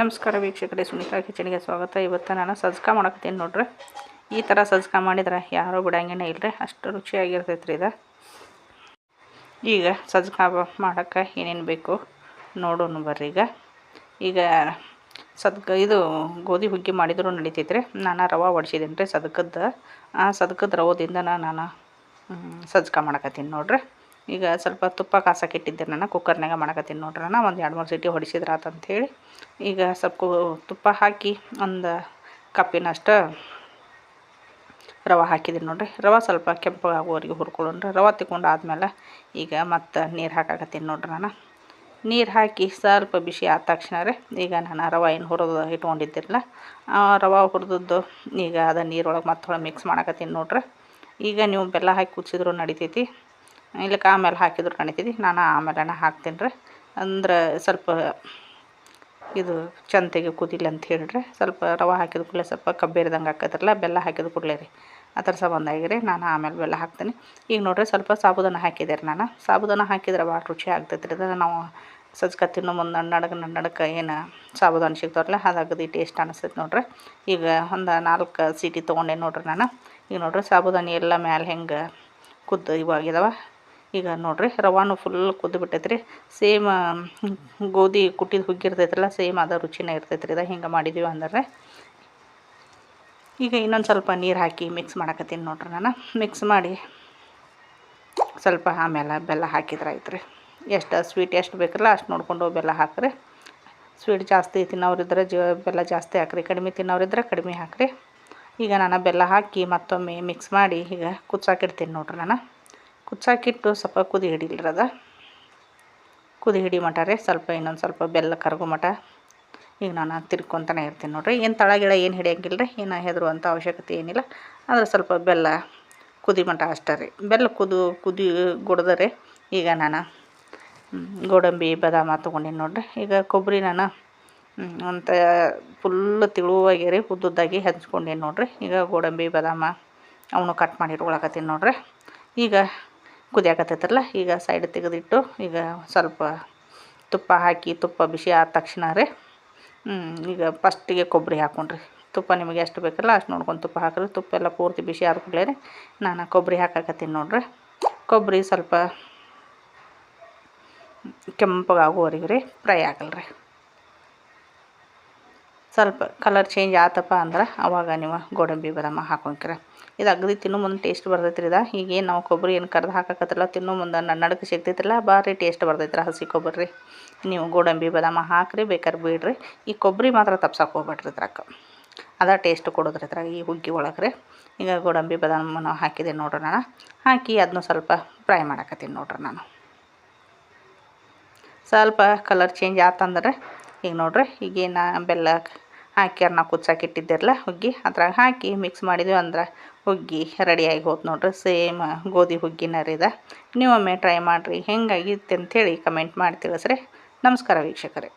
ನಮಸ್ಕಾರ ವೀಕ್ಷಕರೇ, ಸುನೀತಾ ಕಿಚನ್ಗೆ ಸ್ವಾಗತ. ಇವತ್ತು ನಾನು ಸಜ್ಕ ಮಾಡಕತ್ತೀನಿ ನೋಡ್ರಿ. ಈ ಥರ ಸಜ್ಕ ಮಾಡಿದ್ರೆ ಯಾರೂ ಬಿಡಂಗೇನೆ ಇಲ್ಲರಿ ಅಷ್ಟು ರುಚಿಯಾಗಿರ್ತೈತೆ ರೀ ಇದು. ಈಗ ಸಜ್ಕ ಮಾಡೋಕ್ಕೆ ಏನೇನು ಬೇಕು ನೋಡೋಣ ಬರ್ರಿ ಈಗ. ಈಗ ಸದ್ಕ ಇದು ಗೋಧಿ ಹುಗ್ಗಿ ಮಾಡಿದರೂ ನಡೀತೈತ್ರಿ. ನಾನು ರವೆ ಒಡಿಸಿದ್ದೀನಿ ರೀ ಸದ್ಕದ್ದು. ಆ ಸದ್ಕದ ರವದಿಂದ ನಾನು ಸಜ್ಕ ಮಾಡಕತ್ತೀನಿ ನೋಡ್ರಿ. ಈಗ ಸ್ವಲ್ಪ ತುಪ್ಪ ಕಾಸಕ್ಕೆ ಇಟ್ಟಿದ್ದೆ ನಾನು ಕುಕ್ಕರ್ನಾಗ ಮಾಡಕತ್ತೀನಿ ನೋಡ್ರಿ ನಾನು ಒಂದು ಎರಡು ಮೂರು ಸಿಟಿ ಹೊಡಿಸಿದ್ರೆ ಆತಂಥೇಳಿ ಈಗ ಸ್ವಲ್ಪ ತುಪ್ಪ ಹಾಕಿ ಒಂದು ಕಪ್ಪಿನಷ್ಟು ರವೆ ಹಾಕಿದ್ದೀನಿ ನೋಡಿರಿ. ರವೆ ಸ್ವಲ್ಪ ಕೆಂಪಗಾಗುವವರೆಗೆ ಹುರ್ಕೊಳ್ಳೋಣ್ರಿ ರವೆ ತಿಕ್ಕೊಂಡು ಆದಮೇಲೆ ಈಗ ಮತ್ತು ನೀರು ಹಾಕಾಕತ್ತೀನಿ ನೋಡ್ರಿ ನಾನು ನೀರು ಹಾಕಿ ಸ್ವಲ್ಪ ಬಿಸಿ ಆದ ತಕ್ಷಣ ರೀ, ಈಗ ನಾನು ರವೆ ಏನು ಹುರಿದು ಇಟ್ಕೊಂಡಿದ್ದಿರಲ್ಲ ರವೆ ಹುರಿದದ್ದು ಈಗ ಅದು ನೀರೊಳಗೆ ಮತ್ತೆ ಮಿಕ್ಸ್ ಮಾಡಕತ್ತೀನಿ ನೋಡ್ರಿ. ಈಗ ನೀವು ಬೆಲ್ಲ ಹಾಕಿ ಕುದಿಸಿದ್ರು ನಡಿತೈತಿ. ಇಲ್ಲಕ್ಕೆ ಆಮೇಲೆ ಹಾಕಿದ್ರು ನಡಿತೈತಿ ನಾನು ಆಮೇಲೆ ಹಾಕ್ತೀನಿ ರೀ. ಅಂದ್ರೆ ಸ್ವಲ್ಪ ಇದು ಚಂತೆಗೆ ಕುದಿಲ್ಲ ಅಂತ ಹೇಳಿರಿ ಸ್ವಲ್ಪ ರವೆ ಹಾಕಿದ ಕೂಡಲೇ ಸ್ವಲ್ಪ ಕಬ್ಬೇರಿದಂಗೆ ಆಕೈತ್ರಲ್ಲ ಬೆಲ್ಲ ಹಾಕಿದ ಕೂಡಲೇ ರೀ. ಆ ಥರ ಸಂಬಂಧ ರೀ ನಾನು ಆಮೇಲೆ ಬೆಲ್ಲ ಹಾಕ್ತೀನಿ. ಈಗ ನೋಡಿರಿ ಸ್ವಲ್ಪ ಸಾಬುದಾನ ಹಾಕಿದೆ ರೀ ನಾನು. ಸಾಬುದಾನ ಹಾಕಿದ್ರೆ ಭಾಳ ರುಚಿ ಆಗ್ತೈತೆ ರೀ ಅದನ್ನು ನಾವು ಸಜ್ಕ ತಿನ್ನೋ ಮುಂದೆ ನಡಗೆ ನಡಕ್ಕೆ ಏನು ಸಾಬುದಾನ ಸಿಗ್ತಾವಲ್ಲ ಅದಾಗದು ಟೇಸ್ಟ್ ಅನಿಸ್ತೈತೆ ನೋಡ್ರಿ. ಈಗ ಒಂದು ನಾಲ್ಕು ಸೀಟಿ ತೊಗೊಂಡೆ ನೋಡ್ರಿ ನಾನು. ಈಗ ನೋಡ್ರಿ ಸಾಬುದಾನಿ ಎಲ್ಲ ಮ್ಯಾಲೆ ಹೆಂಗೆ ಕುದ್ದು ಇವಾಗಿದಾವ ಈಗ ನೋಡಿರಿ, ರವಾನು ಫುಲ್ ಕುದ್ದು ಬಿಟ್ಟೈತೆ ರೀ ಸೇಮ್ ಗೋಧಿ ಕುಟ್ಟಿದ ಹುಗ್ಗಿರ್ತೈತಲ್ಲ ಸೇಮ್ ಅದ ರುಚಿನೇ ಇರ್ತೈತ್ರಿ. ಇದು ಹಿಂಗೆ ಮಾಡಿದ್ದೀವಿ ಅಂದ್ರೆ. ಈಗ ಇನ್ನೊಂದು ಸ್ವಲ್ಪ ನೀರು ಹಾಕಿ ಮಿಕ್ಸ್ ಮಾಡಕತ್ತೀನಿ ನೋಡ್ರಿ ನಾನು. ಮಿಕ್ಸ್ ಮಾಡಿ ಸ್ವಲ್ಪ ಆಮೇಲೆ ಬೆಲ್ಲ ಹಾಕಿದ್ರೆ ಆಯ್ತು ರೀ ಎಷ್ಟು ಸ್ವೀಟ್ ಎಷ್ಟು ಬೇಕಲ್ಲ ಅಷ್ಟು ನೋಡಿಕೊಂಡು ಬೆಲ್ಲ ಹಾಕ್ರಿ. ಸ್ವೀಟ್ ಜಾಸ್ತಿ ತಿನ್ನೋರಿದ್ರೆ ಜ, ಬೆಲ್ಲ ಜಾಸ್ತಿ ಹಾಕ್ರಿ. ಕಡಿಮೆ ತಿನ್ನೋರಿದ್ರೆ ಕಡಿಮೆ ಹಾಕ್ರಿ. ಈಗ ನಾನು ಬೆಲ್ಲ ಹಾಕಿ ಮತ್ತೊಮ್ಮೆ ಮಿಕ್ಸ್ ಮಾಡಿ ಈಗ ಕುಚ್ಚಾಕಿಡ್ತೀನಿ ನೋಡ್ರಿ ನಾನು. ಕುಚ್ಚಾಕಿಟ್ಟು ಸ್ವಲ್ಪ ಕುದಿ ಹಿಡಿಲ್ರದ ಕುದಿ ಹಿಡಿ ರೀ ಸ್ವಲ್ಪ ಇನ್ನೊಂದು ಸ್ವಲ್ಪ ಬೆಲ್ಲ ಕರಗು ಮಟ. ಈಗ ನಾನು ತಿರ್ಕೊತಾನೆ ಇರ್ತೀನಿ ನೋಡ್ರಿ. ಏನು ತಳಗಿಳ ಏನು ಹಿಡಿಯಂಗಿಲ್ಲ ರೀ ಏನು ಹೆದರು ಅಂತ ಅವಶ್ಯಕತೆ ಏನಿಲ್ಲ. ಆದರೆ ಸ್ವಲ್ಪ ಬೆಲ್ಲ ಕುದಿ ಮಟ ಅಷ್ಟೇ ರೀ. ಬೆಲ್ಲ ಕುದು, ಕುದಿ ಗುಡ್ದರೆ ಈಗ ನಾನು ಗೋಡಂಬಿ, ಬದಾಮ ತೊಗೊಂಡಿನಿ ನೋಡ್ರಿ. ಈಗ ಕೊಬ್ಬರಿ ನಾನು ಅಂತ ಫುಲ್ ತಿಳುವಾಗ್ಯಾರಿ ಉದ್ದುದ್ದಾಗಿ ಹಂಚ್ಕೊಂಡೀನಿ ನೋಡ್ರಿ. ಈಗ ಗೋಡಂಬಿ, ಬದಾಮ, ಅವನು ಕಟ್ ಮಾಡಿ ಇಟ್ಕೊಳಕತ್ತೀನಿ ನೋಡ್ರಿ. ಈಗ ಕುದಿಯಾಕತ್ತೈತಲ್ಲ, ಈಗ ಸೈಡ್ ತೆಗೆದಿಟ್ಟು ಈಗ ಸ್ವಲ್ಪ ತುಪ್ಪ ಹಾಕಿ, ತುಪ್ಪ ಬಿಸಿ ಆದ ತಕ್ಷಣ ರೀ ಈಗ ಫಸ್ಟಿಗೆ ಕೊಬ್ಬರಿ ಹಾಕೊಂಡ್ರಿ. ತುಪ್ಪ ನಿಮಗೆ ಎಷ್ಟು ಬೇಕಲ್ಲ ಅಷ್ಟು ನೋಡ್ಕೊಂಡು ತುಪ್ಪ ಹಾಕಿರಿ. ತುಪ್ಪ ಎಲ್ಲ ಪೂರ್ತಿ ಬಿಸಿ ಆದ ನಾನು ಕೊಬ್ಬರಿ ಹಾಕಾಕತ್ತೀನಿ ನೋಡ್ರಿ. ಕೊಬ್ಬರಿ ಸ್ವಲ್ಪ ಕೆಂಪಗಾಗುವವರೆಗೆ ರೀ, ಫ್ರೈ ಆಗಲ್ರಿ. ಸ್ವಲ್ಪ ಕಲರ್ ಚೇಂಜ್ ಆತಪ್ಪ ಅಂದ್ರೆ ಅವಾಗ ನೀವು ಗೋಡಂಬಿ, ಬಾದಾಮ ಹಾಕೊಂಡ್ರೆ ಇದು ಅಗದಿ ತಿನ್ನೋ ಮುಂದೆ ಟೇಸ್ಟ್ ಬರ್ತೈತ್ರಿ ಇದು. ಈಗೇನು ನಾವು ಕೊಬ್ಬರಿ ಏನು ಕರೆದು ಹಾಕಕತ್ತಲ್ಲ ತಿನ್ನೋ ಮುಂದೆ ನನ್ನ ನಡಕ್ಕೆ ಸಿಗ್ತೈತಿಲ್ಲ ಭಾರಿ ಟೇಸ್ಟ್ ಬರ್ತೈತ್ರಿ ಹಸಿ ಕೊಬ್ಬರಿ. ನೀವು ಗೋಡಂಬಿ, ಬದಾಮ ಹಾಕಿರಿ ಬೇಕಾದ್ರೆ ಬಿಡ್ರಿ. ಈ ಕೊಬ್ಬರಿ ಮಾತ್ರ ತಪ್ಸಕ್ಕೆ ಹೋಗ್ಬೇಡ್ರಿ ಇದ್ರಾಗ. ಅದ ಟೇಸ್ಟ್ ಕೊಡೋದ್ರಿ ಇದ್ರಾಗ ಈ ಹುಗ್ಗಿ ಒಳಗೆ ಈಗ ಗೋಡಂಬಿ, ಬಾದಾಮ ನಾವು ಹಾಕಿದೆ ನೋಡ್ರಿ ನಾನು. ಹಾಕಿ ಅದನ್ನು ಸ್ವಲ್ಪ ಫ್ರೈ ಮಾಡಕತ್ತೀನಿ ನೋಡ್ರಿ ನಾನು. ಸ್ವಲ್ಪ ಕಲರ್ ಚೇಂಜ್ ಆತಂದ್ರೆ, ಈಗ ನೋಡ್ರಿ ಈಗೇನು ಬೆಲ್ಲ ನಾವು ಕುಚ್ಚಾಕಿಟ್ಟಿದ್ದಿರಲ್ಲ ಹುಗ್ಗಿ? ಅದ್ರಾಗ ಹಾಕಿ ಮಿಕ್ಸ್ ಮಾಡಿದ್ವಿ ಅಂದ್ರೆ ಹುಗ್ಗಿ ರೆಡಿಯಾಗಿ ಹೋತು ನೋಡ್ರಿ ಸೇಮ್ ಗೋಧಿ ಹುಗ್ಗಿನ ರೀದ ನೀವೊಮ್ಮೆ ಟ್ರೈ ಮಾಡಿರಿ ಹೆಂಗಾಗಿತ್ತು ಅಂಥೇಳಿ ಕಮೆಂಟ್ ಮಾಡಿ ತಿಳಿಸ್ರಿ. ನಮಸ್ಕಾರ ವೀಕ್ಷಕರೇ.